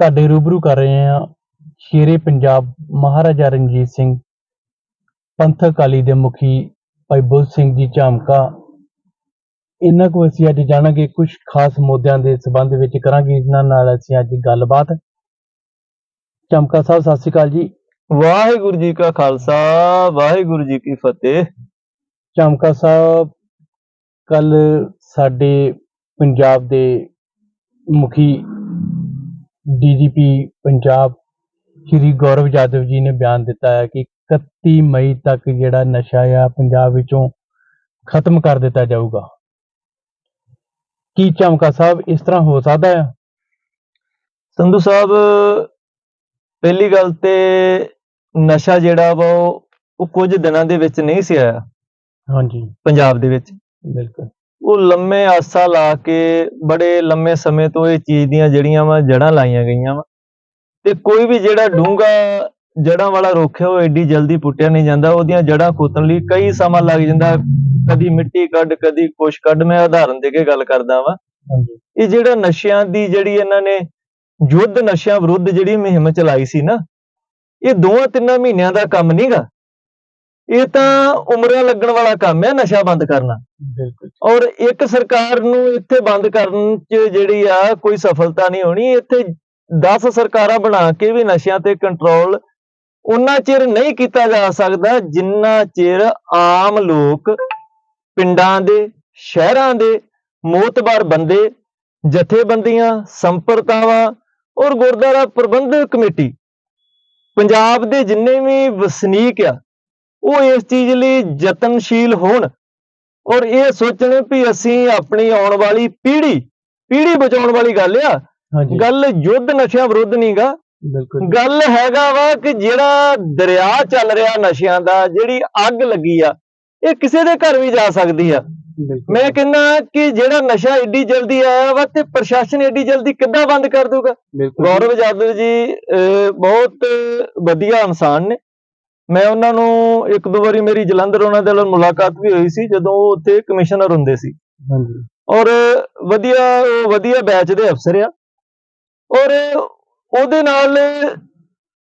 ਤੁਹਾਡੇ ਰੂਬਰੂ ਕਰ ਰਹੇ ਹਾਂ ਸ਼ੇਰੇ ਪੰਜਾਬ ਮਹਾਰਾਜਾ ਰਣਜੀਤ ਸਿੰਘ ਪੰਥਕ ਅਕਾਲੀ ਦੇ ਮੁਖੀ ਭਾਈ ਬੁੱਧ ਸਿੰਘ ਜੀ ਝਾਮਕਾ। ਇਹਨਾਂ ਕੋ ਅਸੀਂ ਅੱਜ ਜਾਣਾਂਗੇ ਕੁਝ ਖਾਸ ਮੁੱਦਿਆਂ ਦੇ ਸਬੰਧ ਵਿੱਚ ਕਰਾਂਗੇ ਇਹਨਾਂ ਨਾਲ ਅਸੀਂ ਅੱਜ ਗੱਲਬਾਤ। ਝਾਮਕਾ ਸਾਹਿਬ ਸਤਿ ਸ਼੍ਰੀ ਅਕਾਲ ਜੀ। ਵਾਹਿਗੁਰੂ ਜੀ ਕਾ ਖਾਲਸਾ ਵਾਹਿਗੁਰੂ ਜੀ ਕੀ ਫਤਿਹ। ਝਾਮਕਾ ਸਾਹਿਬ ਕੱਲ ਸਾਡੇ ਪੰਜਾਬ ਦੇ ਮੁਖੀ ਡੀਜੀਪੀ ਪੰਜਾਬ ਸ਼੍ਰੀ ਗੌਰਵ ਯਾਦਵ ਜੀ ਨੇ ਬਿਆਨ ਦਿੱਤਾ ਹੈ ਕਿ 31 ਮਈ ਤੱਕ ਜਿਹੜਾ ਨਸ਼ਾ ਆ ਪੰਜਾਬ ਵਿੱਚੋਂ ਖਤਮ ਕਰ ਦਿੱਤਾ ਜਾਊਗਾ। ਕੀ ਝਾਮਕਾ ਸਾਹਿਬ ਇਸ ਤਰ੍ਹਾਂ ਹੋ ਸਕਦਾ ਹੈ ਸੰਧੂ ਸਾਹਿਬ ਪਹਿਲੀ ਗੱਲ ਤੇ ਨਸ਼ਾ ਜਿਹੜਾ ਵਾ ਉਹ ਉਹ ਕੁਝ ਦਿਨਾਂ ਦੇ ਵਿੱਚ ਨਹੀਂ ਸੀ ਆਇਆ। ਹਾਂਜੀ। ਪੰਜਾਬ ਦੇ ਵਿੱਚ। ਬਿਲਕੁਲ। ਉਹ ਲੰਮੇ ਆਸਾ ਲਾ ਕੇ ਬੜੇ ਲੰਮੇ ਸਮੇਂ ਤੋਂ ਇਹ ਚੀਜ਼ ਦੀਆਂ ਜਿਹੜੀਆਂ ਵਾ ਜੜਾਂ ਲਾਈਆਂ ਗਈਆਂ ਵਾ। ਤੇ ਕੋਈ ਵੀ ਜਿਹੜਾ ਡੂੰਗਾ ਜੜਾਂ ਵਾਲਾ ਰੁੱਖ ਹੈ ਉਹ ਐਡੀ ਜਲਦੀ ਪੁੱਟਿਆ ਨਹੀਂ ਜਾਂਦਾ। ਉਹਦੀਆਂ ਜੜਾਂ ਖੋਤਣ ਲਈ ਕਈ ਸਮਾਂ ਲੱਗ ਜਾਂਦਾ। ਕਦੀ ਮਿੱਟੀ ਕੱਢ ਕਦੀ ਕੁਛ ਕੱਢ। ਮੈਂ ਉਦਾਹਰਨ ਦੇ ਕੇ ਗੱਲ ਕਰਦਾ ਵਾਂ। ਇਹ ਜਿਹੜਾ ਨਸ਼ਿਆਂ ਦੀ ਜਿਹੜੀ ਇਹਨਾਂ ਨੇ ਯੁੱਧ ਨਸ਼ਿਆਂ ਵਿਰੁੱਧ ਜਿਹੜੀ ਮੁਹਿੰਮ ਚਲਾਈ ਸੀ ਨਾ ਇਹ ਦੋਹਾਂ ਤਿੰਨਾਂ ਮਹੀਨਿਆਂ ਦਾ ਕੰਮ ਨਹੀਂਗਾ ਇਹ ਤਾਂ ਉਮਰਾਂ ਲੱਗਣ ਵਾਲਾ ਕੰਮ ਹੈ ਨਸ਼ਾ ਬੰਦ ਕਰਨਾ। ਬਿਲਕੁਲ। ਔਰ ਇੱਕ ਸਰਕਾਰ ਨੂੰ ਇੱਥੇ ਬੰਦ ਕਰਨ 'ਚ ਜਿਹੜੀ ਆ ਕੋਈ ਸਫਲਤਾ ਨਹੀਂ ਹੋਣੀ। ਇੱਥੇ 10 ਸਰਕਾਰਾਂ ਬਣਾ ਕੇ ਵੀ ਨਸ਼ਿਆਂ ਤੇ ਕੰਟਰੋਲ ਉਹਨਾਂ ਚਿਰ ਨਹੀਂ ਕੀਤਾ ਜਾ ਸਕਦਾ ਜਿੰਨਾ ਚਿਰ ਆਮ ਲੋਕ ਪਿੰਡਾਂ ਦੇ ਸ਼ਹਿਰਾਂ ਦੇ ਮੋਤਬਾਰ ਬੰਦੇ ਜਥੇਬੰਦੀਆਂ ਸੰਪਰਦਾਵਾਂ ਔਰ ਗੁਰਦੁਆਰਾ ਪ੍ਰਬੰਧਕ ਕਮੇਟੀ ਪੰਜਾਬ ਦੇ ਜਿੰਨੇ ਵੀ ਵਸਨੀਕ ਆ ਉਹ ਇਸ ਚੀਜ਼ ਲਈ ਯਤਨਸ਼ੀਲ ਹੋਣ ਔਰ ਇਹ ਸੋਚਣ ਵੀ ਅਸੀਂ ਆਪਣੀ ਆਉਣ ਵਾਲੀ ਪੀੜ੍ਹੀ ਪੀੜ੍ਹੀ ਬਚਾਉਣ ਵਾਲੀ ਗੱਲ ਆ। ਗੱਲ ਯੁੱਧ ਨਸ਼ਿਆਂ ਵਿਰੁੱਧ ਨਹੀਂਗਾ ਬਿਲਕੁਲ। ਗੱਲ ਹੈਗਾ ਵਾ ਕਿ ਜਿਹੜਾ ਦਰਿਆ ਚੱਲ ਰਿਹਾ ਨਸ਼ਿਆਂ ਦਾ ਜਿਹੜੀ ਅੱਗ ਲੱਗੀ ਆ ਇਹ ਕਿਸੇ ਦੇ ਘਰ ਵੀ ਜਾ ਸਕਦੀ ਆ। ਮੈਂ ਕਹਿੰਦਾ ਕਿ ਜਿਹੜਾ ਨਸ਼ਾ ਏਡੀ ਜਲਦੀ ਆਇਆ ਵਾ ਤੇ ਪ੍ਰਸ਼ਾਸਨ ਏਡੀ ਜਲਦੀ ਕਿੱਦਾਂ ਬੰਦ ਕਰ ਦੂਗਾ? ਗੌਰਵ ਯਾਦਵ ਜੀ ਬਹੁਤ ਵਧੀਆ ਇਨਸਾਨ ਨੇ। ਮੈਂ ਉਹਨਾਂ ਨੂੰ ਇੱਕ ਦੋ ਵਾਰੀ ਮੇਰੀ ਜਲੰਧਰ ਉਹਨਾਂ ਦੇ ਨਾਲ ਮੁਲਾਕਾਤ ਵੀ ਹੋਈ ਸੀ ਜਦੋਂ ਉਹ ਉੱਥੇ ਕਮਿਸ਼ਨਰ ਹੁੰਦੇ ਸੀ। ਹਾਂਜੀ। ਔਰ ਵਧੀਆ ਵਧੀਆ ਬੈਚ ਦੇ ਅਫਸਰ ਆ। ਔਰ ਉਹਦੇ ਨਾਲ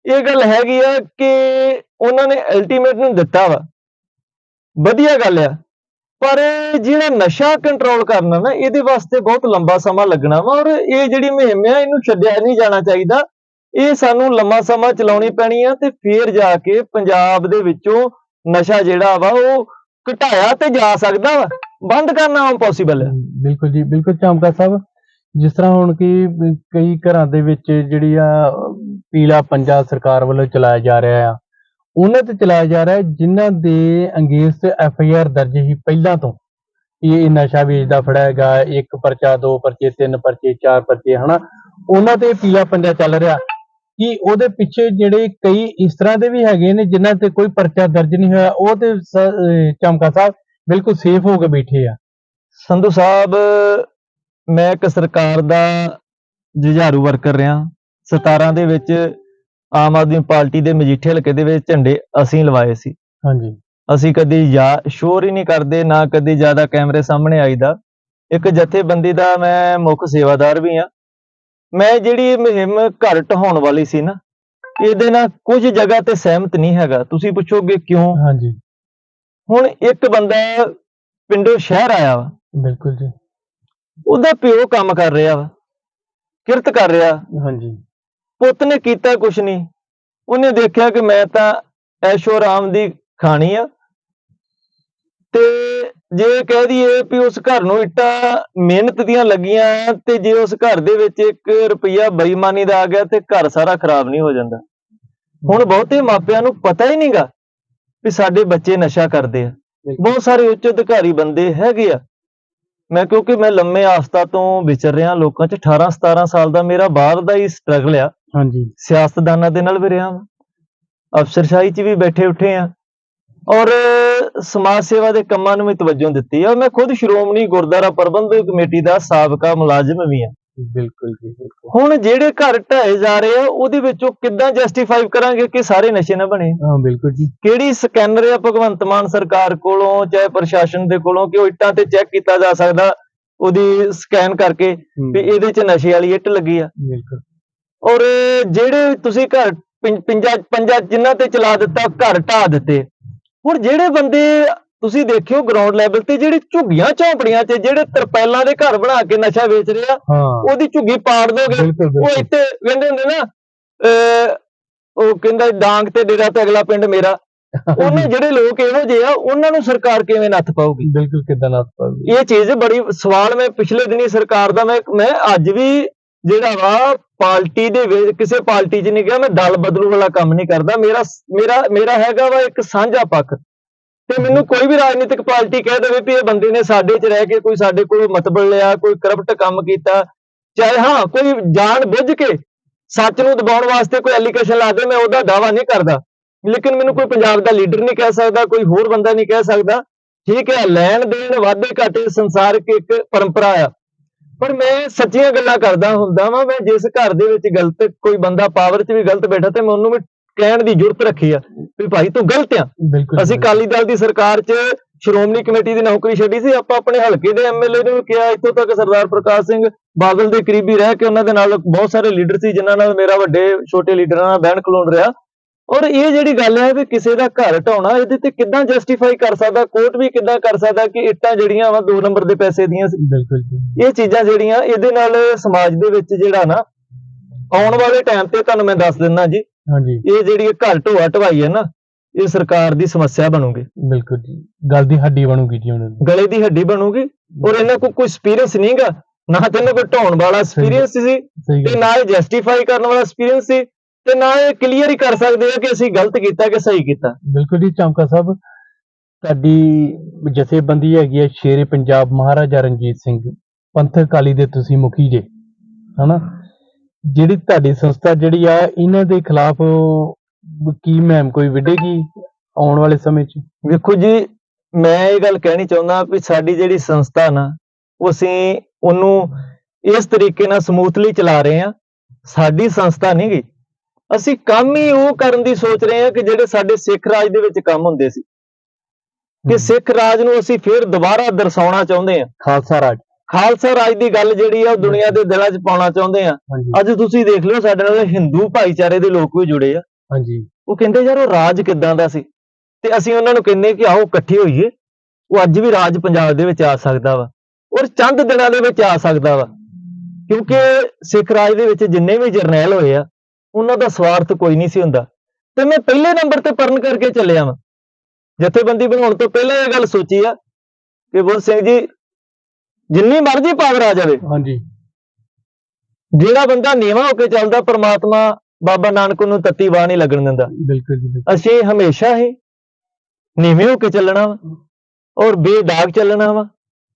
ਇਹ ਗੱਲ ਹੈਗੀ ਆ ਕਿ ਉਹਨਾਂ ਨੇ ਅਲਟੀਮੇਟ ਨੂੰ ਦਿੱਤਾ ਵਾ। ਵਧੀਆ ਗੱਲ ਆ। ਪਰ ਜਿਹੜਾ ਨਸ਼ਾ ਕੰਟਰੋਲ ਕਰਨਾ ਨਾ ਇਹਦੇ ਵਾਸਤੇ ਬਹੁਤ ਲੰਬਾ ਸਮਾਂ ਲੱਗਣਾ ਵਾ। ਔਰ ਇਹ ਜਿਹੜੀ ਮੁਹਿੰਮ ਆ ਇਹਨੂੰ ਛੱਡਿਆ ਨਹੀਂ ਜਾਣਾ ਚਾਹੀਦਾ। ਇਹ ਸਾਨੂੰ ਲੰਮਾ ਸਮਾਂ ਚਲਾਉਣੀ ਪੈਣੀ ਆ ਤੇ ਫੇਰ ਜਾ ਕੇ ਪੰਜਾਬ ਦੇ ਵਿੱਚੋਂ ਨਸ਼ਾ ਜਿਹੜਾ ਵਾ ਉਹ ਘਟਾਇਆ ਤੇ ਜਾ ਸਕਦਾ ਵਾ। ਬੰਦ ਕਰਨਾ ਇੰਪੋਸੀਬਲ ਹੈ ਬਿਲਕੁਲ ਜੀ, ਬਿਲਕੁਲ ਚਮਕਾ ਸਾਹਿਬ। ਜਿਸ ਤਰ੍ਹਾਂ ਹੁਣ ਕਿ ਕਈ ਘਰਾਂ ਦੇ ਵਿੱਚ ਜਿਹੜੀ ਆ ਪੀਲਾ ਪੰਜਾ ਸਰਕਾਰ ਵੱਲੋਂ ਚਲਾਇਆ ਜਾ ਰਿਹਾ ਆ, ਉਹਨਾਂ ਤੇ ਚਲਾਇਆ ਜਾ ਰਿਹਾ ਹੈ ਜਿਨ੍ਹਾਂ ਦੇ ਅੰਗੇਸਟ ਐਫ ਆਈ ਆਰ ਦਰਜ ਹੀ ਪਹਿਲਾਂ ਤੋਂ। ਇਹ ਇਹ ਨਸ਼ਾ ਵੇਚਦਾ ਫੜਿਆ ਹੈਗਾ ਇੱਕ ਪਰਚਾ, ਦੋ ਪਰਚੇ, ਤਿੰਨ ਪਰਚੇ, ਚਾਰ ਪਰਚੇ, ਹਨਾ। ਉਹਨਾਂ ਤੇ ਪੀਲਾ ਪੰਜਾ ਚੱਲ ਰਿਹਾ। ਕਿ ਉਹਦੇ ਪਿੱਛੇ ਜਿਹੜੇ ਕਈ ਇਸ ਤਰ੍ਹਾਂ ਦੇ ਵੀ ਹੈਗੇ ਨੇ ਜਿਨ੍ਹਾਂ ਤੇ ਕੋਈ ਪਰਚਾ ਦਰਜ ਨਹੀਂ ਹੋਇਆ ਉਹ ਤੇ ਚਮਕਾ ਸਾਹਿਬ ਬਿਲਕੁਲ ਸੇਫ ਹੋ ਕੇ ਬੈਠੇ ਆ। ਸੰਧੂ ਸਾਹਿਬ ਮੈਂ ਇੱਕ ਸਰਕਾਰ ਦਾ ਜੁਝਾਰੂ ਵਰਕਰ ਰਿਹਾ। 17 ਦੇ ਵਿੱਚ ਆਮ ਆਦਮੀ ਪਾਰਟੀ ਦੇ ਮਜੀਠੇ ਹਲਕੇ ਦੇ ਵਿੱਚ ਝੰਡੇ ਅਸੀਂ ਲਵਾਏ ਸੀ। ਹਾਂਜੀ। ਅਸੀਂ ਕਦੀ ਯਾ ਸ਼ੋਰ ਹੀ ਨਹੀਂ ਕਰਦੇ ਨਾ ਕਦੀ ਜ਼ਿਆਦਾ ਕੈਮਰੇ ਸਾਹਮਣੇ ਆਈਦਾ। ਇੱਕ ਜਥੇਬੰਦੀ ਦਾ ਮੈਂ ਮੁੱਖ ਸੇਵਾਦਾਰ ਵੀ ਆ। ਮੈਂ ਜਿਹੜੀ ਮੁਹਿੰਮ ਘਰ ਢਹਾਉਣ ਵਾਲੀ ਸੀ ਨਾ ਇਹਦੇ ਨਾਲ ਕੁਝ ਜਗ੍ਹਾ ਤੇ ਸਹਿਮਤ ਨਹੀਂ ਹੈਗਾ। ਤੁਸੀਂ ਪੁੱਛੋਗੇ ਕਿਉਂ? ਹਾਂਜੀ। ਹੁਣ ਇੱਕ ਬੰਦਾ ਪਿੰਡੋਂ ਸ਼ਹਿਰ ਆਇਆ ਵਾ। ਬਿਲਕੁਲ ਜੀ। ਉਹਦਾ ਪਿਓ ਕੰਮ ਕਰ ਰਿਹਾ ਵਾ ਕਿਰਤ ਕਰ ਰਿਹਾ। ਹਾਂਜੀ। ਪੁੱਤ ਨੇ ਕੀਤਾ ਕੁਛ ਨਹੀਂ। ਉਹਨੇ ਦੇਖਿਆ ਕਿ ਮੈਂ ਤਾਂ ਐਸ਼ੋ ਆਰਾਮ ਦੀ ਖਾਣੀ ਆ। ਤੇ ਜੇ ਕਹਿ ਦਈਏ ਵੀ ਉਸ ਘਰ ਨੂੰ ਇੱਟਾਂ ਮਿਹਨਤ ਦੀਆਂ ਲੱਗੀਆਂ ਤੇ ਜੇ ਉਸ ਘਰ ਦੇ ਵਿੱਚ 1 ਰੁਪਈਆ ਬੇਈਮਾਨੀ ਦਾ ਆ ਗਿਆ ਤੇ ਘਰ ਸਾਰਾ ਖਰਾਬ ਨਹੀਂ ਹੋ ਜਾਂਦਾ। ਹੁਣ ਬਹੁਤੇ ਮਾਪਿਆਂ ਨੂੰ ਪਤਾ ਹੀ ਨਹੀਂਗਾ ਵੀ ਸਾਡੇ ਬੱਚੇ ਨਸ਼ਾ ਕਰਦੇ ਆ। ਬਹੁਤ ਸਾਰੇ ਉੱਚ ਅਧਿਕਾਰੀ ਬੰਦੇ ਹੈਗੇ ਆ। ਮੈਂ ਕਿਉਂਕਿ ਮੈਂ ਲੰਮੇ ਆਸਤਾ ਤੋਂ ਵਿਚਰ ਰਿਹਾ ਲੋਕਾਂ 'ਚ 18 17 ਸਾਲ ਦਾ ਮੇਰਾ ਬਾਹਰ ਦਾ ਹੀ ਸਟਰਗਲ ਆ। ਹਾਂਜੀ। ਸਿਆਸਤਦਾਨਾਂ ਦੇ ਨਾਲ ਵੀ ਰਿਹਾ ਅਫਸਰਸ਼ਾਹੀ 'ਚ ਵੀ ਬੈਠੇ ਉੱਠੇ ਆ। ਔਰ ਸਮਾਜ ਸੇਵਾ ਦੇ ਕੰਮਾਂ ਨੂੰ ਵੀ ਤਵੱਜੋ ਦਿੱਤੀ ਆ। ਮੈਂ ਖੁਦ ਸ਼੍ਰੋਮਣੀ ਗੁਰਦੁਆਰਾ ਪ੍ਰਬੰਧਕ ਕਮੇਟੀ ਦਾ ਸਾਬਕਾ ਮੁਲਾਜ਼ਮ ਵੀ ਆ। ਬਿਲਕੁਲ ਜੀ ਬਿਲਕੁਲ। ਹੁਣ ਜਿਹੜੇ ਘਰ ਢਾਏ ਜਾ ਰਹੇ ਆ ਉਹਦੇ ਵਿੱਚੋਂ ਕਿੱਦਾਂ ਜਸਟੀਫਾਈ ਕਰਾਂਗੇ ਕਿ ਸਾਰੇ ਨਸ਼ੇ ਨਾ ਬਣੇ? ਹਾਂ ਬਿਲਕੁਲ ਜੀ। ਕਿਹੜੀ ਸਕੈਨਰ ਆ ਭਗਵੰਤ ਮਾਨ ਸਰਕਾਰ ਕੋਲੋਂ ਚਾਹੇ ਪ੍ਰਸ਼ਾਸਨ ਦੇ ਕੋਲੋਂ ਕਿ ਉਹ ਇੱਟਾਂ ਤੇ ਚੈੱਕ ਕੀਤਾ ਜਾ ਸਕਦਾ ਉਹਦੀ ਸਕੈਨ ਕਰਕੇ ਵੀ ਇਹਦੇ 'ਚ ਨਸ਼ੇ ਵਾਲੀ ਇੱਟ ਲੱਗੀ ਆ। ਬਿਲਕੁਲ। ਔਰ ਜਿਹੜੇ ਤੁਸੀਂ ਘਰ ਪੰਜਾ ਪੰਜਾ ਜਿਨ੍ਹਾਂ ਤੇ ਚਲਾ ਦਿੱਤਾ ਘਰ ਢਾ ਦਿੱਤੇ। ਹੁਣ ਜਿਹੜੇ ਬੰਦੇ ਤੁਸੀਂ ਦੇਖਿਓ ਗਰਾਊਂਡ ਲੈਵਲ ਤੇ ਜਿਹੜੇ ਝੁੱਗੀਆਂ ਝੌਂਪੜੀਆਂ 'ਚ ਜਿਹੜੇ ਤਰਪੈਲਾਂ ਦੇ ਘਰ ਬਣਾ ਕੇ ਨਸ਼ਾ ਵੇਚ ਰਿਹਾ ਹਾਂ। ਉਹਦੀ ਝੁੱਗੀ ਪਾੜ ਦੋਗੇ ਉਹ ਇੱਥੇ ਕਹਿੰਦੇ ਹੁੰਦੇ ਨਾ ਉਹ ਕਹਿੰਦਾ ਡਾਂਗ ਤੇ ਡੇਰਾ ਤੇ ਅਗਲਾ ਪਿੰਡ ਮੇਰਾ। ਉਹਨੇ ਜਿਹੜੇ ਲੋਕ ਇਹੋ ਜਿਹੇ ਆ ਉਹਨਾਂ ਨੂੰ ਸਰਕਾਰ ਕਿਵੇਂ ਨੱਥ ਪਾਊਗੀ? ਬਿਲਕੁਲ ਕਿਦਾਂ ਨਾ ਪਾਉਂਦੀ ਇਹ ਚੀਜ਼ ਬੜੀ ਸਵਾਲ ਮੈਂ ਪਿਛਲੇ ਦਿਨੀ ਸਰਕਾਰ ਦਾ ਮੈਂ ਮੈਂ ਅੱਜ ਵੀ ਜਿਹੜਾ ਵਾ ਪਾਰਟੀ ਦੇ ਵਿੱਚ ਕਿਸੇ ਪਾਰਟੀ 'ਚ ਨਹੀਂ ਗਿਆ, ਮੈਂ ਦਲ ਬਦਲੂ ਵਾਲਾ ਕੰਮ ਨਹੀਂ ਕਰਦਾ। ਮੇਰਾ ਮੇਰਾ ਮੇਰਾ ਹੈਗਾ ਵਾ ਇੱਕ ਸਾਂਝਾ ਪੱਖ। ਤੇ ਮੈਨੂੰ ਕੋਈ ਵੀ ਰਾਜਨੀਤਿਕ ਪਾਰਟੀ ਕਹਿ ਦੇਵੇ ਵੀ ਇਹ ਬੰਦੇ ਨੇ ਸਾਡੇ 'ਚ ਰਹਿ ਕੇ ਕੋਈ ਸਾਡੇ ਕੋਲ ਮਤਬਲ ਲਿਆ, ਕੋਈ ਕਰਪਟ ਕੰਮ ਕੀਤਾ। ਚਾਹੇ ਹਾਂ, ਕੋਈ ਜਾਣ ਬੁੱਝ ਕੇ ਸੱਚ ਨੂੰ ਦਬਾਉਣ ਵਾਸਤੇ ਕੋਈ ਐਲੀਗੇਸ਼ਨ ਲਾ ਦੇ, ਮੈਂ ਉਹਦਾ ਦਾਵਾ ਨਹੀਂ ਕਰਦਾ। ਲੇਕਿਨ ਮੈਨੂੰ ਕੋਈ ਪੰਜਾਬ ਦਾ ਲੀਡਰ ਨਹੀਂ ਕਹਿ ਸਕਦਾ, ਕੋਈ ਹੋਰ ਬੰਦਾ ਨਹੀਂ ਕਹਿ ਸਕਦਾ। ਠੀਕ ਹੈ ਲੈਣ ਦੇਣ ਵਾਧੇ ਘਾਟੇ ਸੰਸਾਰਿਕ ਇੱਕ ਪਰੰਪਰਾ ਆ। ਪਰ ਮੈਂ ਸੱਚੀਆਂ ਗੱਲਾਂ ਕਰਦਾ ਹੁੰਦਾ ਵਾਂ ਮੈਂ ਜਿਸ ਘਰ ਦੇ ਵਿੱਚ ਗਲਤ ਕੋਈ ਬੰਦਾ ਪਾਵਰ 'ਚ ਵੀ ਗਲਤ ਬੈਠਾ ਤੇ ਮੈਂ ਉਹਨੂੰ ਵੀ ਕਹਿਣ ਦੀ ਜ਼ਰੂਰਤ ਰੱਖੀ ਆ ਵੀ ਭਾਈ ਤੂੰ ਗਲਤ ਆ। ਅਸੀਂ ਅਕਾਲੀ ਦਲ ਦੀ ਸਰਕਾਰ 'ਚ ਸ਼੍ਰੋਮਣੀ ਕਮੇਟੀ ਦੀ ਨੌਕਰੀ ਛੱਡੀ ਸੀ ਆਪਾਂ ਆਪਣੇ ਹਲਕੇ ਦੇ ਐਮਐਲਏ ਨੂੰ ਕਿਹਾ ਇੱਥੋਂ ਤੱਕ ਸਰਦਾਰ ਪ੍ਰਕਾਸ਼ ਸਿੰਘ ਬਾਦਲ ਦੇ ਕਰੀਬੀ ਰਹਿ ਕੇ ਉਹਨਾਂ ਦੇ ਨਾਲ ਬਹੁਤ ਸਾਰੇ ਲੀਡਰ ਸੀ ਜਿਨ੍ਹਾਂ ਨਾਲ ਮੇਰਾ ਵੱਡੇ ਛੋਟੇ ਲੀਡਰਾਂ ਨਾਲ ਬਹਿਣ ਖਲੋਣ ਰਿਹਾ। ਔਰ ਇਹ ਜਿਹੜੀ ਗੱਲ ਹੈ ਵੀ ਕਿਸੇ ਦਾ ਘਰ ਢਾਉਣਾ ਇਹਦੇ ਤੇ ਕਿੱਦਾਂ ਜਸਟੀਫਾਈ ਕਰ ਸਕਦਾ ਕੋਰਟ ਵੀ ਕਿੱਦਾਂ ਕਰ ਸਕਦਾ ਕਿ ਇੱਟਾਂ ਜਿਹੜੀਆਂ ਵਾ 2 ਨੰਬਰ ਦੇ ਪੈਸੇ ਦੀਆਂ ਸੀ। ਬਿਲਕੁਲ ਇਹ ਚੀਜ਼ਾਂ ਜਿਹੜੀਆਂ ਇਹਦੇ ਨਾਲ ਸਮਾਜ ਦੇ ਵਿੱਚ ਜਿਹੜਾ ਨਾ ਆਉਣ ਵਾਲੇ ਟਾਈਮ ਤੇ ਤੁਹਾਨੂੰ ਮੈਂ ਦੱਸ ਦਿੰਦਾ ਜੀ। ਹਾਂਜੀ। ਇਹ ਜਿਹੜੀ ਘਰ ਢੋਆ ਢਵਾਈ ਹੈ ਨਾ ਇਹ ਸਰਕਾਰ ਦੀ ਸਮੱਸਿਆ ਬਣੂਗੀ। ਬਿਲਕੁਲ ਜੀ। ਗੱਲ ਦੀ ਹੱਡੀ ਬਣੂਗੀ ਜੀ ਉਹਨਾਂ ਦੀ। ਗਲੇ ਦੀ ਹੱਡੀ ਬਣੂਗੀ ਔਰ ਇਹਨਾਂ ਕੋਲ ਕੋਈ ਐਕਸਪੀਰੀਅੰਸ ਨਹੀਂਗਾ ਨਾ ਤੇ ਇਹਨਾਂ ਕੋਲ ਢਾਉਣ ਵਾਲਾ ਐਕਸਪੀਰੀਅੰਸ ਸੀ ਤੇ ਨਾ ਇਹ ਜਸਟੀਫਾਈ ਕਰਨ ਵਾਲਾ ਐਕਸਪੀਰੀਅੰਸ ਸੀ। ਤੇ ਨਾ ਇਹ ਕਲੀਅਰ ਹੀ ਕਰ ਸਕਦੇ ਆ ਕਿ ਅਸੀਂ ਗਲਤ ਕੀਤਾ ਕਿ ਸਹੀ ਕੀਤਾ। ਬਿਲਕੁਲ ਜੀ ਚੌਂਕਾ ਸਾਹਿਬ ਤੁਹਾਡੀ ਜਥੇਬੰਦੀ ਹੈਗੀ ਹੈ ਸ਼ੇਰੇ ਪੰਜਾਬ ਮਹਾਰਾਜਾ ਰਣਜੀਤ ਸਿੰਘ ਪੰਥਕ ਅਕਾਲੀ ਦੇ ਤੁਸੀਂ ਮੁਖੀ ਜੇ ਹਨਾ? ਜਿਹੜੀ ਤੁਹਾਡੀ ਸੰਸਥਾ ਜਿਹੜੀ ਆ ਇਹਨਾਂ ਦੇ ਖਿਲਾਫ ਕੀ ਮਹਿਮ ਕੋਈ ਵਿੱਢੇਗੀ ਆਉਣ ਵਾਲੇ ਸਮੇਂ 'ਚ? ਵੇਖੋ ਜੀ ਮੈਂ ਇਹ ਗੱਲ ਕਹਿਣੀ ਚਾਹੁੰਦਾ ਵੀ ਸਾਡੀ ਜਿਹੜੀ ਸੰਸਥਾ ਨਾ ਉਹ ਅਸੀਂ ਉਹਨੂੰ ਇਸ ਤਰੀਕੇ ਨਾਲ ਸਮੂਥਲੀ ਚਲਾ ਰਹੇ ਹਾਂ। ਸਾਡੀ ਸੰਸਥਾ ਨਹੀਂ ਗਈ ਅਸੀਂ ਕੰਮ ਹੀ ਉਹ ਕਰਨ ਦੀ ਸੋਚ ਰਹੇ ਹਾਂ ਕਿ ਜਿਹੜੇ ਸਾਡੇ ਸਿੱਖ ਰਾਜ ਦੇ ਵਿੱਚ ਕੰਮ ਹੁੰਦੇ ਸੀ। ਕਿ ਸਿੱਖ ਰਾਜ ਨੂੰ ਅਸੀਂ ਫੇਰ ਦੁਬਾਰਾ ਦਰਸਾਉਣਾ ਚਾਹੁੰਦੇ ਹਾਂ। ਖਾਲਸਾ ਰਾਜ। ਖਾਲਸਾ ਰਾਜ ਦੀ ਗੱਲ ਜਿਹੜੀ ਆ ਉਹ ਦੁਨੀਆ ਦੇ ਦਿਲਾਂ 'ਚ ਪਾਉਣਾ ਚਾਹੁੰਦੇ ਆ ਅੱਜ ਤੁਸੀਂ ਦੇਖ ਲਓ ਸਾਡੇ ਨਾਲ ਹਿੰਦੂ ਭਾਈਚਾਰੇ ਦੇ ਲੋਕ ਵੀ ਜੁੜੇ ਆ। ਹਾਂਜੀ। ਉਹ ਕਹਿੰਦੇ ਯਾਰ ਉਹ ਰਾਜ ਕਿੱਦਾਂ ਦਾ ਸੀ? ਤੇ ਅਸੀਂ ਉਹਨਾਂ ਨੂੰ ਕਹਿੰਦੇ ਕਿ ਆਓ ਇਕੱਠੇ ਹੋਈਏ। ਉਹ ਅੱਜ ਵੀ ਰਾਜ ਪੰਜਾਬ ਦੇ ਵਿੱਚ ਆ ਸਕਦਾ ਵਾ। ਔਰ ਚੰਦ ਦਿਨਾਂ ਦੇ ਵਿੱਚ ਆ ਸਕਦਾ ਵਾ। ਕਿਉਂਕਿ ਸਿੱਖ ਰਾਜ ਦੇ ਵਿੱਚ ਜਿੰਨੇ ਵੀ ਜਰਨੈਲ ਹੋਏ ਆ ਉਹਨਾਂ ਦਾ ਸਵਾਰਥ ਕੋਈ ਨਹੀਂ ਸੀ ਹੁੰਦਾ। ਤੇ ਮੈਂ ਪਹਿਲੇ ਨੰਬਰ ਤੇ ਪਰਨ ਕਰਕੇ ਚੱਲਿਆ ਵਾਂ। ਜਥੇਬੰਦੀ ਬਣਾਉਣ ਤੋਂ ਪਹਿਲਾਂ ਇਹ ਗੱਲ ਸੋਚੀ ਆ ਕਿ ਬੋਲ ਸਿੰਘ ਜੀ ਜਿੰਨੀ ਮਰਜ਼ੀ ਪਾਵਰ ਆ ਜਾਵੇ ਹਾਂਜੀ। ਜਿਹੜਾ ਬੰਦਾ ਨੀਵਾਂ ਹੋ ਕੇ ਚੱਲਦਾ ਪ੍ਰਮਾਤਮਾ ਬਾਬਾ ਨਾਨਕ ਨੂੰ ਤੱਤੀ ਬਾਹ ਨਹੀਂ ਲੱਗਣ ਦਿੰਦਾ। ਬਿਲਕੁਲ ਜੀ। ਅਸੀਂ ਹਮੇਸ਼ਾ ਹੀ ਨੀਵੇਂ ਹੋ ਕੇ ਚੱਲਣਾ ਵਾ ਔਰ ਬੇਦਾਗ ਚੱਲਣਾ ਵਾ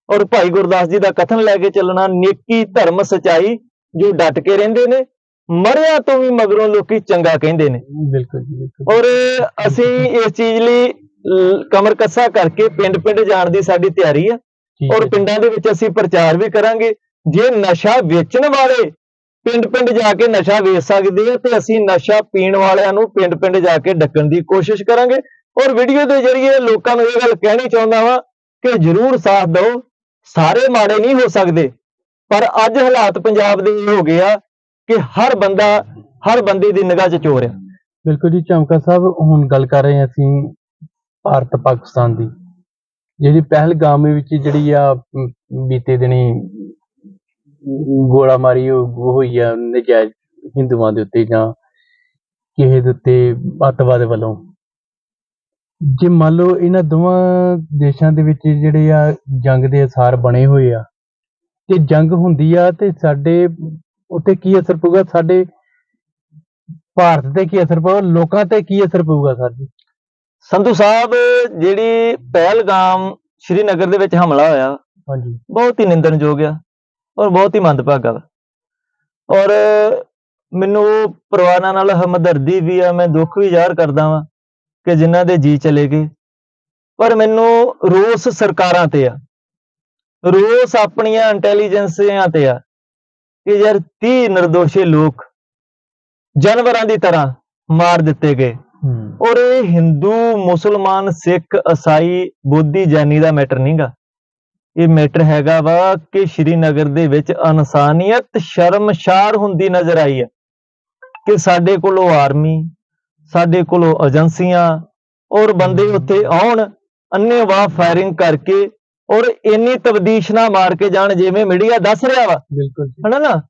ਔਰ ਭਾਈ ਗੁਰਦਾਸ ਜੀ ਦਾ ਕਥਨ ਲੈ ਕੇ ਚੱਲਣਾ ਨੇਕੀ ਧਰਮ ਸਚਾਈ ਜੋ ਡਟ ਕੇ ਰਹਿੰਦੇ ਨੇ ਮਰਿਆ ਤੋਂ ਵੀ ਮਗਰੋਂ ਲੋਕੀ ਚੰਗਾ ਕਹਿੰਦੇ ਨੇ। ਬਿਲਕੁਲ ਜੀ ਬਿਲਕੁਲ। ਔਰ ਅਸੀਂ ਇਸ ਚੀਜ਼ ਲਈ ਕਮਰ ਕੱਸਾ ਕਰਕੇ ਪਿੰਡ ਪਿੰਡ ਜਾਣ ਦੀ ਸਾਡੀ ਤਿਆਰੀ ਆ। ਔਰ। ਪਿੰਡਾਂ ਦੇ ਵਿੱਚ ਅਸੀਂ ਪ੍ਰਚਾਰ ਵੀ ਕਰਾਂਗੇ। ਜੇ ਨਸ਼ਾ ਵੇਚਣ ਵਾਲੇ ਪਿੰਡ ਪਿੰਡ ਜਾ ਕੇ ਨਸ਼ਾ ਵੇਚ ਸਕਦੇ ਆ ਤੇ ਅਸੀਂ ਨਸ਼ਾ ਪੀਣ ਵਾਲਿਆਂ ਨੂੰ ਪਿੰਡ ਪਿੰਡ ਜਾ ਕੇ ਡੱਕਣ ਦੀ ਕੋਸ਼ਿਸ਼ ਕਰਾਂਗੇ। ਔਰ ਵੀਡੀਓ ਦੇ ਜ਼ਰੀਏ ਲੋਕਾਂ ਨੂੰ ਇਹ ਗੱਲ ਕਹਿਣੀ ਚਾਹੁੰਦਾ ਵਾਂ ਕਿ ਜਰੂਰ ਸਾਥ ਦਿਓ। ਸਾਰੇ ਮਾੜੇ ਨਹੀਂ ਹੋ ਸਕਦੇ। ਪਰ ਅੱਜ ਹਾਲਾਤ ਪੰਜਾਬ ਦੇ ਇਹ ਹੋ ਗਏ ਆ ਕਿ ਹਰ ਬੰਦਾ ਹਰ ਬੰਦੇ ਦੀ ਨਿਗਾਹ 'ਚ ਚੋਰ ਆ। ਬਿਲਕੁਲ ਜੀ ਚੌਂਕਾ ਸਾਹਿਬ, ਹੁਣ ਗੱਲ ਕਰ ਰਹੇ ਹਾਂ ਅਸੀਂ ਭਾਰਤ ਪਾਕਿਸਤਾਨ ਦੀ, ਜਿਹੜੀ ਪਹਿਲਗਾਮ ਵਿੱਚ ਜਿਹੜੀ ਆ ਬੀਤੇ ਦਿਨੀ ਗੋਲਾ ਮਾਰੀ ਹੋਈ ਆ ਨਜਾਇਜ਼ ਹਿੰਦੂਆਂ ਦੇ ਉੱਤੇ ਜਾਂ ਕਿਸੇ ਦੇ ਉੱਤੇ ਅੱਤਵਾਦ ਵੱਲੋਂ। ਜੇ ਮੰਨ ਲਓ ਇਹਨਾਂ ਦੋਵਾਂ ਦੇਸ਼ਾਂ ਦੇ ਵਿੱਚ ਜਿਹੜੇ ਆ ਜੰਗ ਦੇ ਅਸਾਰ ਬਣੇ ਹੋਏ ਆ, ਤੇ ਜੰਗ ਹੁੰਦੀ ਆ ਤੇ ਸਾਡੇ ਉੱਤੇ ਕੀ ਅਸਰ ਪਊਗਾ? ਸਾਡੇ ਭਾਰਤ ਤੇ ਕੀ ਅਸਰ ਪਊਗਾ? ਲੋਕਾਂ ਤੇ ਕੀ ਅਸਰ ਪਊਗਾ ਸਰ ਜੀ? ਸੰਧੂ ਸਾਹਿਬ ਜਿਹੜੀ ਪਹਿਲਗਾਮ ਸ਼੍ਰੀਨਗਰ ਦੇ ਵਿੱਚ ਹਮਲਾ ਹੋਇਆ ਹਾਂਜੀ। ਬਹੁਤ ਹੀ ਨਿੰਦਣਯੋਗ ਆ ਔਰ ਬਹੁਤ ਹੀ ਮੰਦਭਾਗਾ ਔਰ ਮੈਨੂੰ ਪਰਿਵਾਰਾਂ ਨਾਲ ਹਮਦਰਦੀ ਵੀ ਆ ਮੈਂ ਦੁੱਖ ਵੀ ਜ਼ਾਹਰ ਕਰਦਾ ਵਾਂ ਕਿ ਜਿਨ੍ਹਾਂ ਦੇ ਜੀ ਚਲੇ ਗਏ। ਪਰ ਮੈਨੂੰ ਰੋਸ ਸਰਕਾਰਾਂ ਤੇ ਆ। ਰੋਸ ਆਪਣੀਆਂ ਇੰਟੈਲੀਜੈਂਸੀਆਂ ਤੇ ਆ। ਕਿ ਯਾਰ 30 ਨਿਰਦੋਸ਼ੀ ਲੋਕ ਜਾਨਵਰਾਂ ਦੀ ਤਰ੍ਹਾਂ ਮਾਰ ਦਿੱਤੇ ਗਏ। ਔਰ ਇਹ ਹਿੰਦੂ ਮੁਸਲਮਾਨ ਸਿੱਖ ਈਸਾਈ ਬੋਧੀ ਜੈਨੀ ਦਾ ਮੈਟਰ ਨਹੀਂਗਾ। ਇਹ ਮੈਟਰ ਹੈਗਾ ਵਾ ਕਿ ਸ਼੍ਰੀਨਗਰ ਦੇ ਵਿੱਚ ਇਨਸਾਨੀਅਤ ਸ਼ਰਮਸ਼ਾਰ ਹੁੰਦੀ ਨਜ਼ਰ ਆਈ ਹੈ ਕਿ ਸਾਡੇ ਕੋਲੋਂ ਆਰਮੀ ਸਾਡੇ ਕੋਲੋਂ ਏਜੰਸੀਆਂ ਔਰ ਬੰਦੇ ਉੱਥੇ ਆਉਣ ਅੰਨੇਵਾਹ ਫਾਇਰਿੰਗ ਕਰਕੇ ਔਰ ਇੰਨੀ ਤਬਦੀਸ਼ ਨਾ ਮਾਰ ਕੇ ਜਾਣ ਜਿਵੇਂ ਮੀਡੀਆ ਦੱਸ ਰਿਹਾ ਵਾ। ਬਿਲਕੁਲ ਹਨਾ ਨਾ?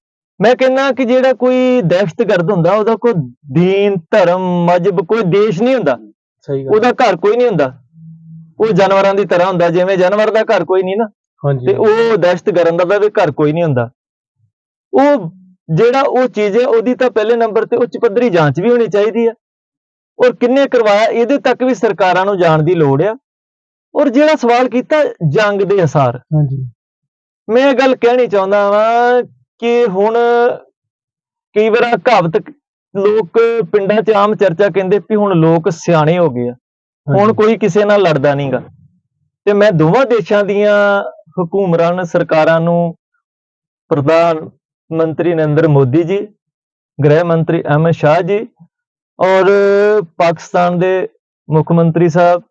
ਮੈਂ ਕਹਿੰਦਾ ਕਿ ਜਿਹੜਾ ਕੋਈ ਦਹਿਸ਼ਤਗਰਦ ਹੁੰਦਾ ਉਹਦਾ ਕੋਈ ਦੀਨ ਧਰਮ ਮਜਬ ਕੋਈ ਦੇਸ਼ ਨਹੀਂ ਹੁੰਦਾ। ਸਹੀ ਗੱਲ ਉਹਦਾ ਘਰ ਕੋਈ ਨਹੀਂ ਹੁੰਦਾ। ਉਹ ਜਾਨਵਰਾਂ ਦੀ ਤਰ੍ਹਾਂ ਹੁੰਦਾ ਜਿਵੇਂ ਜਾਨਵਰ ਦਾ ਘਰ ਕੋਈ ਨਹੀਂ ਨਾ। ਹਾਂਜੀ ਤੇ ਉਹ ਦਹਿਸ਼ਤਗਰਦ ਦਾ ਵੀ ਘਰ ਕੋਈ ਨਹੀਂ ਹੁੰਦਾ। ਉਹ ਜਿਹੜਾ ਉਹ ਚੀਜ਼ ਹੈ ਉਹਦੀ ਤਾਂ ਪਹਿਲੇ ਨੰਬਰ ਤੇ ਉੱਚ ਪੱਧਰੀ ਜਾਂਚ ਵੀ ਹੋਣੀ ਚਾਹੀਦੀ ਆ ਔਰ ਕਿੰਨੇ ਕਰਵਾਇਆ ਇਹਦੇ ਤੱਕ ਵੀ ਸਰਕਾਰਾਂ ਨੂੰ ਜਾਣ ਦੀ ਲੋੜ ਆ। ਔਰ ਜਿਹੜਾ ਸਵਾਲ ਕੀਤਾ ਜੰਗ ਦੇ ਅਸਾਰ। ਹਾਂਜੀ। ਮੈਂ ਇਹ ਗੱਲ ਕਹਿਣੀ ਚਾਹੁੰਦਾ ਵਾਂ ਕਿ ਹੁਣ ਕਈ ਵਾਰ ਕਹਾਵਤ ਲੋਕ ਪਿੰਡਾਂ 'ਚ ਆਮ ਚਰਚਾ ਕਹਿੰਦੇ ਵੀ ਹੁਣ ਲੋਕ ਸਿਆਣੇ ਹੋ ਗਏ ਆ। ਹੁਣ ਕੋਈ ਕਿਸੇ ਨਾਲ ਲੜਦਾ ਨਹੀਂਗਾ ਤੇ ਮੈਂ ਦੋਵਾਂ ਦੇਸ਼ਾਂ ਦੀਆਂ ਹਕੂਮਰਾਨ ਸਰਕਾਰਾਂ ਨੂੰ ਪ੍ਰਧਾਨ ਮੰਤਰੀ ਨਰਿੰਦਰ ਮੋਦੀ ਜੀ ਗ੍ਰਹਿ ਮੰਤਰੀ ਅਮਿਤ ਸ਼ਾਹ ਜੀ ਔਰ ਪਾਕਿਸਤਾਨ ਦੇ ਮੁੱਖ ਮੰਤਰੀ ਸਾਹਿਬ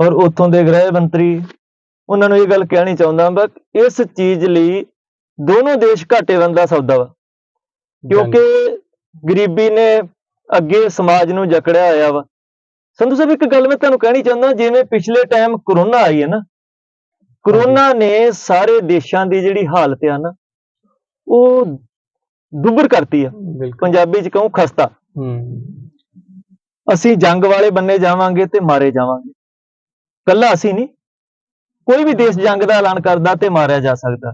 ਔਰ ਉੱਥੋਂ ਦੇ ਗ੍ਰਹਿ ਮੰਤਰੀ ਉਹਨਾਂ ਨੂੰ ਇਹ ਗੱਲ ਕਹਿਣੀ ਚਾਹੁੰਦਾ ਹਾਂ ਕਿ ਇਸ ਚੀਜ਼ ਲਈ ਦੋਨੋਂ ਦੇਸ਼ ਘਾਟੇਵੰਦ ਦਾ ਸੌਦਾ ਵਾ। ਕਿਉਂਕਿ ਗਰੀਬੀ ਨੇ ਅੱਗੇ ਸਮਾਜ ਨੂੰ ਜਕੜਿਆ ਹੋਇਆ ਵਾ। ਸੰਧੂ ਸਾਹਿਬ ਇੱਕ ਗੱਲ ਮੈਂ ਤੁਹਾਨੂੰ ਕਹਿਣੀ ਚਾਹੁੰਦਾ ਜਿਵੇਂ ਪਿਛਲੇ ਟਾਈਮ ਕਰੋਨਾ ਆਈ ਹੈ ਨਾ ਕਰੋਨਾ ਨੇ ਸਾਰੇ ਦੇਸ਼ਾਂ ਦੀ ਜਿਹੜੀ ਹਾਲਤ ਆ ਨਾ ਉਹ ਦੁੱਬਰ ਕਰਤੀ ਆ। ਪੰਜਾਬੀ ਚ ਕਹੂੰ ਖਸਤਾ। ਅਸੀਂ ਜੰਗ ਵਾਲੇ ਬੰਨੇ ਜਾਵਾਂਗੇ ਤੇ ਮਾਰੇ ਜਾਵਾਂਗੇ। ਕੱਲਾ ਅਸੀਂ ਨਹੀਂ ਕੋਈ ਵੀ ਦੇਸ਼ ਜੰਗ ਦਾ ਐਲਾਨ ਕਰਦਾ ਤੇ ਮਾਰਿਆ ਜਾ ਸਕਦਾ।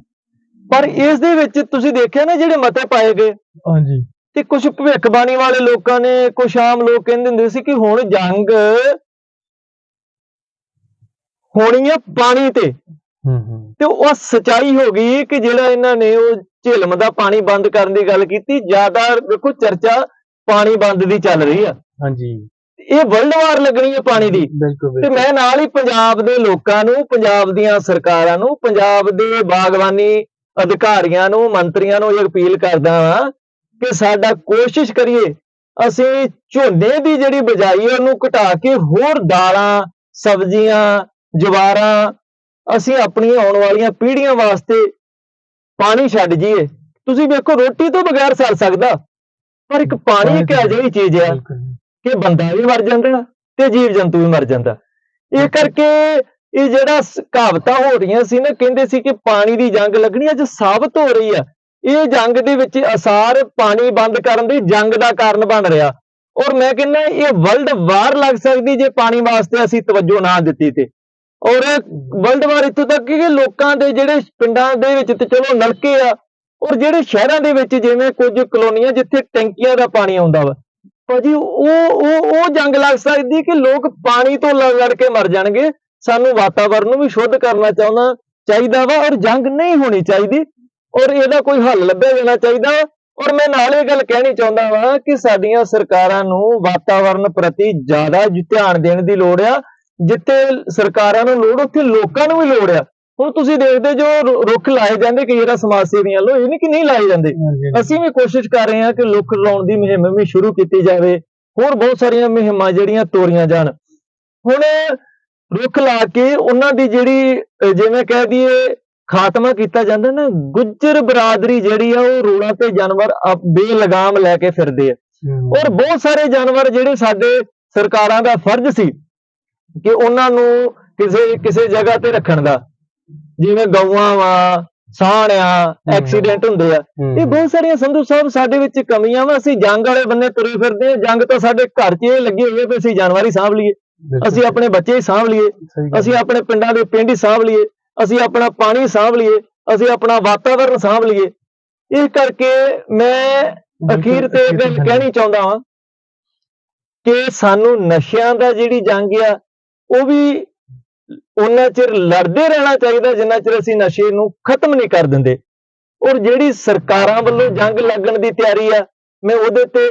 ਪਰ ਇਸ ਦੇ ਵਿੱਚ ਤੁਸੀਂ ਦੇਖਿਆ ਨਾ ਜਿਹੜੇ ਮਤੇ ਪਾਏ ਗਏ? ਹਾਂਜੀ। ਤੇ ਕੁਝ ਭਵਿੱਖਬਾਣੀ ਵਾਲੇ ਲੋਕਾਂ ਨੇ ਕੁਝ ਆਮ ਲੋਕ ਕਹਿੰਦੇ ਹੁੰਦੇ ਸੀ ਕਿ ਹੁਣ ਜੰਗ ਹੋਣੀ ਆ ਪਾਣੀ ਤੇ। ਹੂੰ ਹੂੰ ਤੇ ਉਹ ਸਚਾਈ ਹੋ ਗਈ ਕਿ ਜਿਹੜਾ ਇਹਨਾਂ ਨੇ ਉਹ ਝਿਲਮ ਦਾ ਪਾਣੀ ਬੰਦ ਕਰਨ ਦੀ ਗੱਲ ਕੀਤੀ ਜ਼ਿਆਦਾ ਦੇਖੋ ਚਰਚਾ ਪਾਣੀ ਬੰਦ ਦੀ ਚੱਲ ਰਹੀ ਆ। ਹਾਂਜੀ। ਇਹ ਵਰਲਡ ਵਾਰ ਲੱਗਣੀ ਹੈ ਪਾਣੀ ਦੀ। ਤੇ ਮੈਂ ਨਾਲ ਹੀ ਪੰਜਾਬ ਦੇ ਲੋਕਾਂ ਨੂੰ ਪੰਜਾਬ ਦੀਆਂ ਸਰਕਾਰਾਂ ਨੂੰ ਪੰਜਾਬ ਦੇ ਬਾਗਬਾਨੀ ਅਧਿਕਾਰੀਆਂ ਨੂੰ ਮੰਤਰੀਆਂ ਨੂੰ ਇਹ ਅਪੀਲ ਕਰਦਾ ਹਾਂ ਕਿ ਸਾਡਾ ਕੋਸ਼ਿਸ਼ ਕਰੀਏ ਅਸੀਂ ਝੋਨੇ ਦੀ ਜਿਹੜੀ ਬਜਾਈ ਹੈ ਉਹਨੂੰ ਘਟਾ ਕੇ ਹੋਰ ਦਾਲਾਂ ਸਬਜ਼ੀਆਂ ਜਵਾਰਾਂ ਅਸੀਂ ਆਪਣੀਆਂ ਆਉਣ ਵਾਲੀਆਂ ਪੀੜ੍ਹੀਆਂ ਵਾਸਤੇ ਪਾਣੀ ਛੱਡ ਜਾਈਏ। ਤੁਸੀਂ ਵੇਖੋ ਰੋਟੀ ਤੋਂ ਬਗੈਰ ਸਰ ਸਕਦਾ ਪਰ ਇੱਕ ਪਾਣੀ ਇੱਕ ਅਜਿਹੀ ਚੀਜ਼ ਹੈ ਕਿ ਬੰਦਾ ਵੀ ਮਰ ਜਾਂਦਾ ਤੇ ਜੀਵ ਜੰਤੂ ਵੀ ਮਰ ਜਾਂਦਾ। ਇਹ ਕਰਕੇ ਇਹ ਜਿਹੜਾ ਕਹਾਵਤਾਂ ਹੋ ਰਹੀਆਂ ਸੀ ਨਾ ਕਹਿੰਦੇ ਸੀ ਕਿ ਪਾਣੀ ਦੀ ਜੰਗ ਲੱਗਣੀ ਅੱਜ ਸਾਬਤ ਹੋ ਰਹੀ ਆ। ਇਹ ਜੰਗ ਦੇ ਵਿੱਚ ਅਸਾਰ ਪਾਣੀ ਬੰਦ ਕਰਨ ਦੀ ਜੰਗ ਦਾ ਕਾਰਨ ਬਣ ਰਿਹਾ। ਔਰ ਮੈਂ ਕਹਿੰਦਾ ਇਹ ਵਰਲਡ ਵਾਰ ਲੱਗ ਸਕਦੀ ਜੇ ਪਾਣੀ ਵਾਸਤੇ ਅਸੀਂ ਤਵੱਜੋ ਨਾ ਦਿੱਤੀ ਤੇ। ਔਰ ਵਰਲਡ ਵਾਰ ਇੱਥੋਂ ਤੱਕ ਕਿ ਲੋਕਾਂ ਦੇ ਜਿਹੜੇ ਪਿੰਡਾਂ ਦੇ ਵਿੱਚ ਤੇ ਚਲੋ ਨਲਕੇ ਆ ਔਰ ਜਿਹੜੇ ਸ਼ਹਿਰਾਂ ਦੇ ਵਿੱਚ ਜਿਵੇਂ ਕੁਝ ਕਲੋਨੀਆਂ ਜਿੱਥੇ ਟੈਂਕੀਆਂ ਦਾ ਪਾਣੀ ਆਉਂਦਾ ਵਾ ਭਾਜੀ, ਉਹ ਉਹ ਉਹ ਜੰਗ ਲੱਗ ਸਕਦੀ ਕਿ ਲੋਕ ਪਾਣੀ ਤੋਂ ਲੜ ਲੜ ਕੇ ਮਰ ਜਾਣਗੇ। ਸਾਨੂੰ ਵਾਤਾਵਰਨ ਨੂੰ ਵੀ ਸ਼ੁੱਧ ਕਰਨਾ ਚਾਹੁੰਦਾ, ਚਾਹੀਦਾ ਵਾ ਔਰ ਜੰਗ ਨਹੀਂ ਹੋਣੀ ਚਾਹੀਦੀ। ਔਰ ਇਹਦਾ ਕੋਈ ਹੱਲ ਲੱਭਿਆ ਜਾਣਾ ਚਾਹੀਦਾ ਔਰ ਮੈਂ ਨਾਲ ਇਹ ਗੱਲ ਕਹਿਣੀ ਚਾਹੁੰਦਾ ਵਾਂ ਕਿ ਸਾਡੀਆਂ ਸਰਕਾਰਾਂ ਨੂੰ ਵਾਤਾਵਰਨ ਪ੍ਰਤੀ ਜ਼ਿਆਦਾ ਧਿਆਨ ਦੇਣ ਦੀ ਲੋੜ ਆ। ਜਿੱਥੇ ਸਰਕਾਰਾਂ ਨੂੰ ਲੋੜ, ਉੱਥੇ ਲੋਕਾਂ ਨੂੰ ਵੀ ਲੋੜ ਆ। ਹੁਣ ਤੁਸੀਂ ਦੇਖਦੇ ਜੋ ਰੁੱਖ ਲਾਏ ਜਾਂਦੇ ਕਈ ਵਾਰ ਸਮਾਜ ਸੇਵੀਆਂ ਵੱਲੋਂ ਇਹ ਨਹੀਂ ਕਿ ਨਹੀਂ ਲਾਏ ਜਾਂਦੇ। ਅਸੀਂ ਵੀ ਕੋਸ਼ਿਸ਼ ਕਰ ਰਹੇ ਹਾਂ ਕਿ ਰੁੱਖ ਲਾਉਣ ਦੀ ਮੁਹਿੰਮ ਵੀ ਸ਼ੁਰੂ ਕੀਤੀ ਜਾਵੇ। ਹੋਰ ਬਹੁਤ ਸਾਰੀਆਂ ਮੁਹਿੰਮਾਂ ਜਿਹੜੀਆਂ ਤੋਰੀਆਂ ਜਾਣ। ਹੁਣ ਰੁੱਖ ਲਾ ਕੇ ਉਹਨਾਂ ਦੀ ਜਿਹੜੀ ਜਿਵੇਂ ਕਹਿ ਦਈਏ ਖਾਤਮਾ ਕੀਤਾ ਜਾਂਦਾ ਨਾ ਗੁੱਜਰ ਬਰਾਦਰੀ ਜਿਹੜੀ ਆ ਉਹ ਰੋੜਾਂ ਤੇ ਜਾਨਵਰ ਬੇਲਗਾਮ ਲੈ ਕੇ ਫਿਰਦੇ ਆ। ਔਰ ਬਹੁਤ ਸਾਰੇ ਜਾਨਵਰ ਜਿਹੜੇ ਸਾਡੇ ਸਰਕਾਰਾਂ ਦਾ ਫਰਜ਼ ਸੀ ਕਿ ਉਹਨਾਂ ਨੂੰ ਕਿਸੇ ਕਿਸੇ ਜਗ੍ਹਾ ਤੇ ਰੱਖਣ ਦਾ। ਜਿਵੇਂ ਗਊਆਂ ਵਾ ਸਾਣ ਆ ਐਕਸੀਡੈਂਟ ਹੁੰਦੇ ਆ। ਇਹ ਬਹੁਤ ਸਾਰੀਆਂ ਸੰਧੂ ਸਾਹਿਬ ਸਾਡੇ ਵਿੱਚ ਕਮੀਆਂ ਵਾ। ਅਸੀਂ ਜੰਗ ਵਾਲੇ ਬੰਨੇ ਤੁਰੇ ਫਿਰਦੇ ਹਾਂ ਜੰਗ ਤਾਂ ਸਾਡੇ ਘਰ 'ਚ ਇਹ ਲੱਗੀ ਹੋਈ ਹੈ ਵੀ ਅਸੀਂ ਜਾਨਵਰ ਹੀ ਸਾਂਭ ਲਈਏ। ਅਸੀਂ ਆਪਣੇ ਬੱਚੇ ਹੀ ਸਾਂਭ ਲਈਏ। ਸਹੀ ਅਸੀਂ ਆਪਣੇ ਪਿੰਡਾਂ ਦੇ ਪਿੰਡ ਹੀ ਸਾਂਭ ਲਈਏ। ਅਸੀਂ ਆਪਣਾ ਪਾਣੀ ਸਾਂਭ ਲਈਏ। ਅਸੀਂ ਆਪਣਾ ਵਾਤਾਵਰਣ ਸਾਂਭ ਲਈਏ। ਇਸ ਕਰਕੇ ਮੈਂ ਅਖੀਰ ਤੇ ਇਹ ਗੱਲ ਕਹਿਣੀ ਚਾਹੁੰਦਾ ਹਾਂ ਕਿ ਸਾਨੂੰ ਨਸ਼ਿਆਂ ਦਾ ਜਿਹੜੀ ਜੰਗ ਆ ਉਹ ਵੀ ਉਹਨਾਂ ਚਿਰ ਲੜਦੇ ਰਹਿਣਾ ਚਾਹੀਦਾ, ਜਿੰਨਾ ਚਿਰ ਅਸੀਂ ਨਸ਼ੇ ਨੂੰ ਖਤਮ ਨਹੀਂ ਕਰ ਦਿੰਦੇ। ਔਰ ਜਿਹੜੀ ਸਰਕਾਰਾਂ ਵੱਲੋਂ ਜੰਗ ਲੱਗਣ ਦੀ ਤਿਆਰੀ ਆ, ਮੈਂ ਉਹਦੇ ਤੇ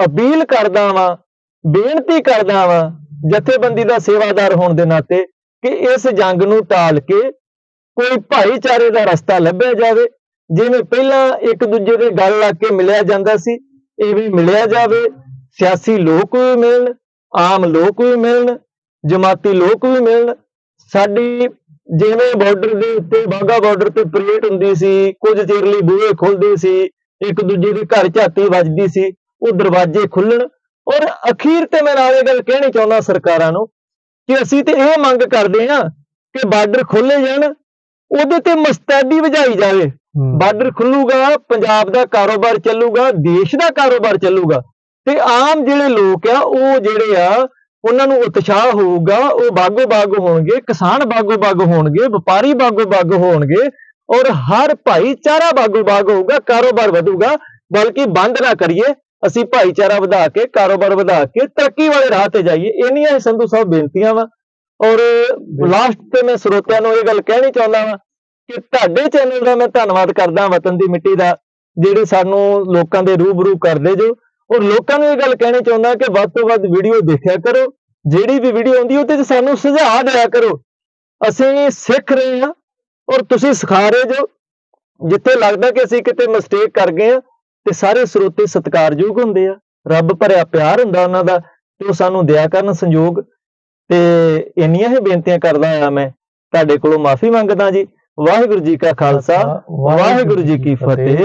ਅਪੀਲ ਕਰਦਾ ਵਾਂ, ਬੇਨਤੀ ਕਰਦਾ ਵਾਂ, ਜਥੇਬੰਦੀ ਦਾ ਸੇਵਾਦਾਰ ਹੋਣ ਦੇ ਨਾਤੇ ਕਿ ਇਸ ਜੰਗ ਨੂੰ ਟਾਲ ਕੇ ਕੋਈ ਭਾਈਚਾਰੇ ਦਾ ਰਸਤਾ ਲੱਭਿਆ ਜਾਵੇ। ਜਿਵੇਂ ਪਹਿਲਾਂ ਇੱਕ ਦੂਜੇ ਦੇ ਗੱਲ ਲੱਗ ਕੇ ਮਿਲਿਆ ਜਾਂਦਾ ਸੀ, ਇਵੇਂ ਮਿਲਿਆ ਜਾਵੇ। ਸਿਆਸੀ ਲੋਕ ਵੀ ਮਿਲਣ, ਆਮ ਲੋਕ ਵੀ ਮਿਲਣ, ਜਮਾਤੀ ਲੋਕ ਵੀ ਮਿਲਣ ਸਾਡੀ ਜਿਵੇਂ ਬਾਰਡਰ ਦੇ ਉੱਤੇ ਬਾਗਾ ਬਾਰਡਰ ਤੇ ਪਰੇਡ ਹੁੰਦੀ ਸੀ ਕੁਝ ਚਿਰ ਲਈ ਬੂਹੇ ਖੁੱਲਦੇ ਸੀ ਇੱਕ ਦੂਜੇ ਦੇ ਘਰ ਝਾਤੀ ਵੱਜਦੀ ਸੀ ਉਹ ਦਰਵਾਜ਼ੇ ਖੁੱਲਣ। ਔਰ ਅਖੀਰ ਤੇ ਮੈਂ ਨਾਲ ਇਹ ਗੱਲ ਕਹਿਣੀ ਚਾਹੁੰਦਾ ਸਰਕਾਰਾਂ ਨੂੰ ਕਿ ਅਸੀਂ ਤੇ ਇਹ ਮੰਗ ਕਰਦੇ ਹਾਂ ਕਿ ਬਾਰਡਰ ਖੋਲੇ ਜਾਣ ਉਹਦੇ ਤੇ ਮੁਸਤੈਦੀ ਵਜਾਈ ਜਾਵੇ। ਬਾਰਡਰ ਖੁੱਲੂਗਾ ਪੰਜਾਬ ਦਾ ਕਾਰੋਬਾਰ ਚੱਲੂਗਾ ਦੇਸ਼ ਦਾ ਕਾਰੋਬਾਰ ਚੱਲੂਗਾ। ਤੇ ਆਮ ਜਿਹੜੇ ਲੋਕ ਆ ਉਹ ਜਿਹੜੇ ਆ ਉਹਨਾਂ ਨੂੰ ਉਤਸ਼ਾਹ ਹੋਊਗਾ, ਉਹ ਬਾਗੋ ਬਾਗ ਹੋਣਗੇ, ਕਿਸਾਨ ਬਾਗੋ ਬਾਗ ਹੋਣਗੇ, ਵਪਾਰੀ ਬਾਗੋ ਬਾਗ ਹੋਣਗੇ ਔਰ ਹਰ ਭਾਈਚਾਰਾ ਬਾਗੋ ਬਾਗ ਹੋਊਗਾ, ਕਾਰੋਬਾਰ ਵਧੂਗਾ, ਬਲਕਿ ਬੰਦ ਨਾ ਕਰੀਏ, ਅਸੀਂ ਭਾਈਚਾਰਾ ਵਧਾ ਕੇ, ਕਾਰੋਬਾਰ ਵਧਾ ਕੇ, ਤਰੱਕੀ ਵਾਲੇ ਰਾਹ ਤੇ ਜਾਈਏ, ਇੰਨੀਆਂ ਹੀ ਸੰਧੂ ਸਾਹਿਬ ਬੇਨਤੀਆਂ ਵਾ। ਔਰ ਲਾਸਟ ਤੇ ਮੈਂ ਸਰੋਤਿਆਂ ਨੂੰ ਇਹ ਗੱਲ ਕਹਿਣੀ ਚਾਹੁੰਦਾ ਵਾਂ ਕਿ ਤੁਹਾਡੇ ਚੈਨਲ ਦਾ ਮੈਂ ਧੰਨਵਾਦ ਕਰਦਾ ਵਤਨ ਦੀ ਮਿੱਟੀ ਦਾ, ਜਿਹੜੇ ਸਾਨੂੰ ਲੋਕਾਂ ਦੇ ਰੂਬਰੂ ਕਰਦੇ ਜੋ। ਔਰ ਲੋਕਾਂ ਨੂੰ ਇਹ ਗੱਲ ਕਹਿਣੀ ਚਾਹੁੰਦਾ ਕਿ ਵੱਧ ਤੋਂ ਵੱਧ ਵੀਡੀਓ ਦੇਖਿਆ ਕਰੋ ਜਿਹੜੀ ਵੀ ਵੀਡੀਓ ਆਉਂਦੀ ਉਹਦੇ 'ਚ ਸਾਨੂੰ ਸੁਝਾਅ ਦਿਆ ਕਰੋ। ਅਸੀਂ ਸਿੱਖ ਰਹੇ ਹਾਂ ਔਰ ਤੁਸੀਂ ਸਿਖਾ ਰਹੇ ਜੋ ਜਿੱਥੇ ਲੱਗਦਾ ਕਿ ਅਸੀਂ ਕਿਤੇ ਮਿਸਟੇਕ ਕਰ ਗਏ ਆ ਤੇ ਸਾਰੇ ਸਰੋਤੇ ਸਤਿਕਾਰਯੋਗ ਹੁੰਦੇ ਆ। ਰੱਬ ਭਰਿਆ ਪਿਆਰ ਹੁੰਦਾ ਉਹਨਾਂ ਦਾ ਤੇ ਉਹ ਸਾਨੂੰ ਦਿਆ ਕਰਨ ਸੰਯੋਗ। ਤੇ ਇੰਨੀਆਂ ਹੀ ਬੇਨਤੀਆਂ ਕਰਦਾ ਆ ਮੈਂ ਤੁਹਾਡੇ ਕੋਲੋਂ ਮਾਫੀ ਮੰਗਦਾ ਜੀ। ਵਾਹਿਗੁਰੂ ਜੀ ਕਾ ਖਾਲਸਾ ਵਾਹਿਗੁਰੂ ਜੀ ਕੀ ਫਤਿਹ।